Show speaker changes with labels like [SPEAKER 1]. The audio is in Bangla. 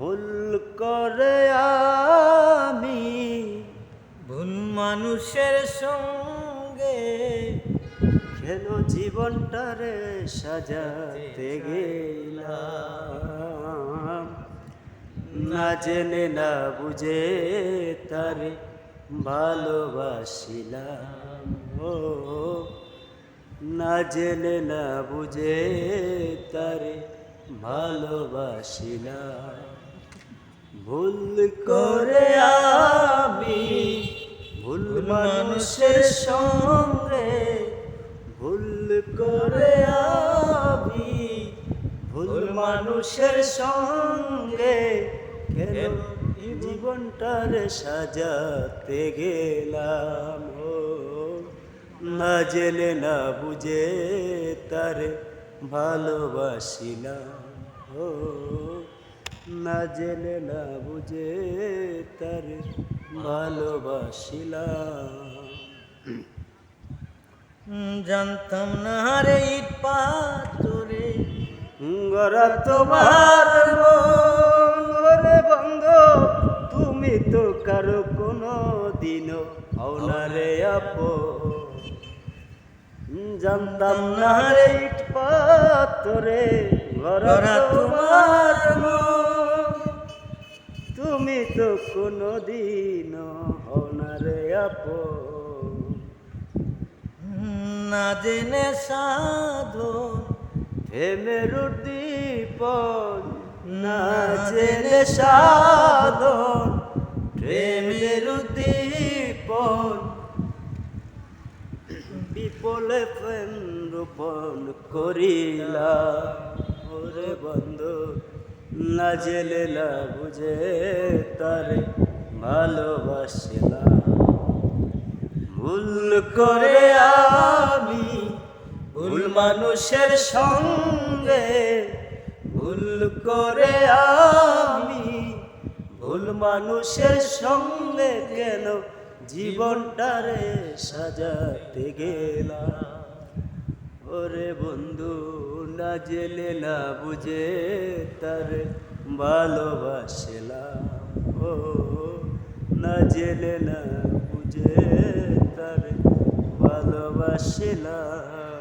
[SPEAKER 1] ভুল করে আমি
[SPEAKER 2] ভুল মানুষের সঙ্গে
[SPEAKER 1] কেন জীবনটারে সাজাতে গেলাম। না জেনে না বুঝে তারে ভালোবাসিলাম। ও না জেনে না বুঝে তারে ভালোবাসিলাম। ভুল করে আমি ভুল মানুষের সঙ্গে ভুল করে আমি ভুল মানুষের সঙ্গে কেন জীবনটার সাজাতে গেলাম? না জেনে না বুঝে তারে ভালোবাসিলাম। ও না জেনে না বুঝে তারে ভালোবাসিলাম।
[SPEAKER 2] জানতাম না রে ইট পাথরে
[SPEAKER 1] গরা তোমার মরে বন্ধ। তুমি তো কারও কোনো দিনও হও রে আপো জানতাম না রে ইট পাথরে গরা তোমার তো কোনো দিন হও না রে
[SPEAKER 2] না জেনে সাধু
[SPEAKER 1] প্রেমের দীপন না জেনে সাধন প্রেমের দীপন বিপলে প্রেম রোপণ করিলা ওরে বন্ধু না জেলে না বুঝে তারে ভালোবাসিলাম। ভুল করে আমি ভুল মানুষের সঙ্গে, ভুল করে আমি ভুল মানুষের সঙ্গে কেন জীবনটারে সাজাতে গেলাম? ওরে বন্ধু, না জেলে না বুঝে তার ভালোবাসলাম। ও, না জেলে না বুঝে তার ভালোবাসলাম।